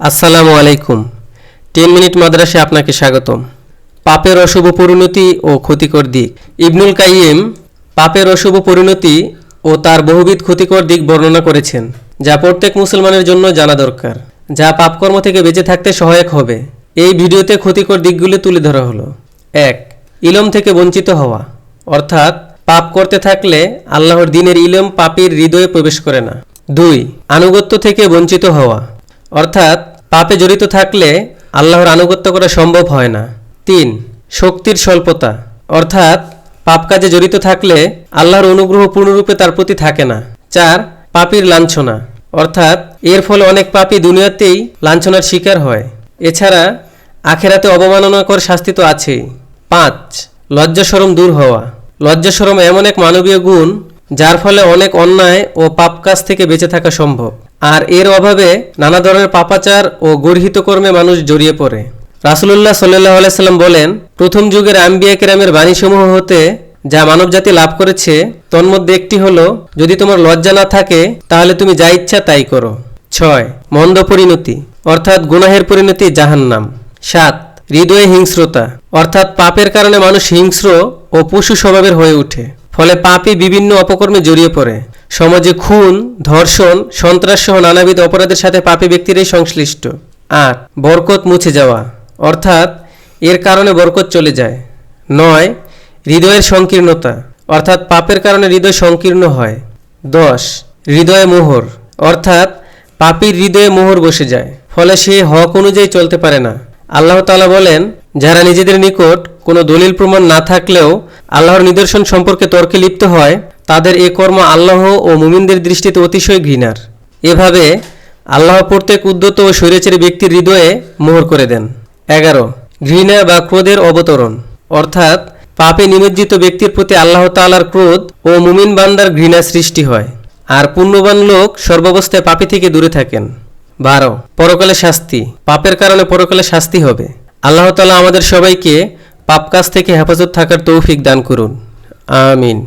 আসসালামু আলাইকুম। Ten minute মাদ্রাসে আপনাকে স্বাগতম। পাপের অশুভ পরিণতি ও ক্ষতিকর দিক। ইবনুল কাইয়িম পাপের অশুভ পরিণতি ও তার বহুবিধ ক্ষতিকর দিক বর্ণনা করেছেন, যা প্রত্যেক মুসলমানের জন্য জানা দরকার, যা পাপকর্ম থেকে বেঁচে থাকতে সহায়ক হবে। এই ভিডিওতে ক্ষতিকর দিকগুলি তুলে ধরা হলো। এক, ইলম থেকে বঞ্চিত হওয়া। অর্থাৎ, পাপ করতে থাকলে আল্লাহর দিনের ইলম পাপীর হৃদয়ে প্রবেশ করে না। দুই, আনুগত্য থেকে বঞ্চিত হওয়া। অর্থাৎ পাপে জড়িত থাকলে আল্লাহর আনুগত্য করা সম্ভব হয় না। তিন, শক্তির স্বল্পতা। অর্থাৎ পাপ কাজে জড়িত থাকলে আল্লাহর অনুগ্রহ পূর্ণরূপে তার প্রতি থাকে না। চার, পাপীর লাঞ্ছনা। অর্থাৎ এর ফলে অনেক পাপী দুনিয়াতেই লাঞ্ছনার শিকার হয়। এছাড়া আখেরাতে অবমাননাকর শাস্তি তো আছেই। পাঁচ লজ্জাসরম দূর হওয়া। লজ্জাসরম এমন এক মানবীয় গুণ যার ফলে অনেক অন্যায় ও পাপ কাজ থেকে বেঁচে থাকা সম্ভব। আর এর অভাবে নানা ধরনের পাপাচার ও গর্হিত কর্মে মানুষ জড়িয়ে পড়ে। রাসুলুল্লাহ সাল্লাহ আলাইসাল্লাম বলেন, প্রথম যুগের আম্বিয়া কেরামের বাণীসমূহ হতে যা মানবজাতি লাভ করেছে, তন্মধ্যে একটি হলো, যদি তোমার লজ্জা না থাকে, তাহলে তুমি যা ইচ্ছা তাই করো। ছয়, মন্দ পরিণতি, অর্থাৎ গুনাহের পরিণতি জাহান্নাম। সাত, হৃদয়ে হিংস্রতা, অর্থাৎ পাপের কারণে মানুষ হিংস্র ও পশু স্বভাবের হয়ে ওঠে, ফলে পাপই বিভিন্ন অপকর্মে জড়িয়ে পড়ে। সমাজে খুন, ধর্ষণ, সন্ত্রাস সহ নানাবিধ অপরাধের সাথে পাপী ব্যক্তিরাই সংশ্লিষ্ট। আট, বরকত মুছে যাওয়া। অর্থাৎ, এর কারণে বরকত চলে যায়। নয়, হৃদয়ের সংকীর্ণতা। অর্থাৎ, পাপের কারণে হৃদয় সংকীর্ণ হয়। দশ, হৃদয়ে মোহর। অর্থাৎ, পাপীর হৃদয়ে মোহর বসে যায়। ফলে সে হক অনুযায়ী চলতে পারে না। আল্লাহ তাআলা বলেন যারা নিজেদের নিকট কোনো দলিল প্রমাণ না থাকলেও আল্লাহর নিদর্শন সম্পর্কে তর্কে লিপ্ত হয়, তাদের এ কর্ম আল্লাহ ও মুমিনদের দৃষ্টিতে অতিশয় ঘৃণার। এভাবে আল্লাহ প্রত্যেক উদ্যত ও স্বৈরাচারী ব্যক্তির হৃদয়ে মোহর করে দেন। এগারো, ঘৃণা বা ক্রোধের অবতরণ। অর্থাৎ পাপে নিমজ্জিত ব্যক্তির প্রতি আল্লাহ তাআলার ক্রোধ ও মুমিন বান্দার ঘৃণা সৃষ্টি হয়, আর পুণ্যবান লোক সর্বাবস্থায় পাপি থেকে দূরে থাকেন। বারো, পরকালে শাস্তি। পাপের কারণে পরকালে শাস্তি হবে। আল্লাহ তালা আমাদের সবাইকে পাপ কাজ থেকে হেফাজত থাকার তৌফিক দান করুন। আমিন।